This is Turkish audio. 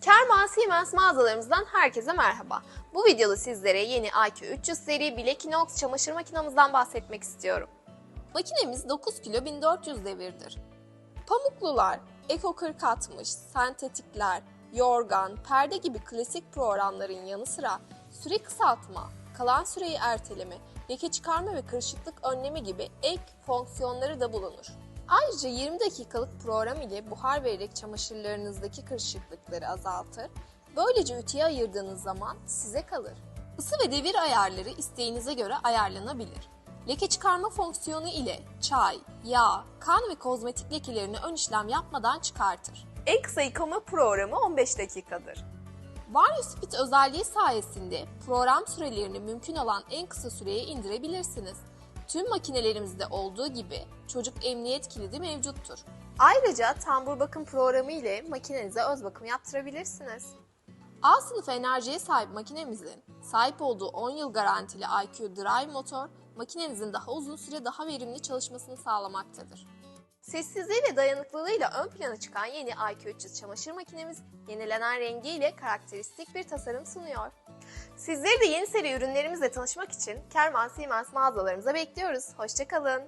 Kerman Siemens mağazalarımızdan herkese merhaba. Bu videoda sizlere yeni IQ 300 seri Black Inox çamaşır makinamızdan bahsetmek istiyorum. Makinemiz 9 kilo 1400 devirdir. Pamuklular, Eko 4060, sentetikler, yorgan, perde gibi klasik programların yanı sıra süre kısaltma, kalan süreyi erteleme, leke çıkarma ve kırışıklık önleme gibi ek fonksiyonları da bulunur. Ayrıca 20 dakikalık program ile buhar vererek çamaşırlarınızdaki kırışıklıkları azaltır. Böylece ütüye ayırdığınız zaman size kalır. Isı ve devir ayarları isteğinize göre ayarlanabilir. Leke çıkarma fonksiyonu ile çay, yağ, kan ve kozmetik lekelerini ön işlem yapmadan çıkartır. En kısa yıkama programı 15 dakikadır. VarioSpeed özelliği sayesinde program sürelerini mümkün olan en kısa süreye indirebilirsiniz. Tüm makinelerimizde olduğu gibi çocuk emniyet kilidi mevcuttur. Ayrıca tambur bakım programı ile makinenize öz bakım yaptırabilirsiniz. A sınıfı enerjiye sahip makinemizin sahip olduğu 10 yıl garantili IQ Drive motor makinenizin daha uzun süre daha verimli çalışmasını sağlamaktadır. Sessizliği ve dayanıklılığıyla ön plana çıkan yeni IQ 300 çamaşır makinemiz yenilenen rengiyle karakteristik bir tasarım sunuyor. Sizleri de yeni seri ürünlerimizle tanışmak için Kerman Siemens mağazalarımıza bekliyoruz. Hoşçakalın.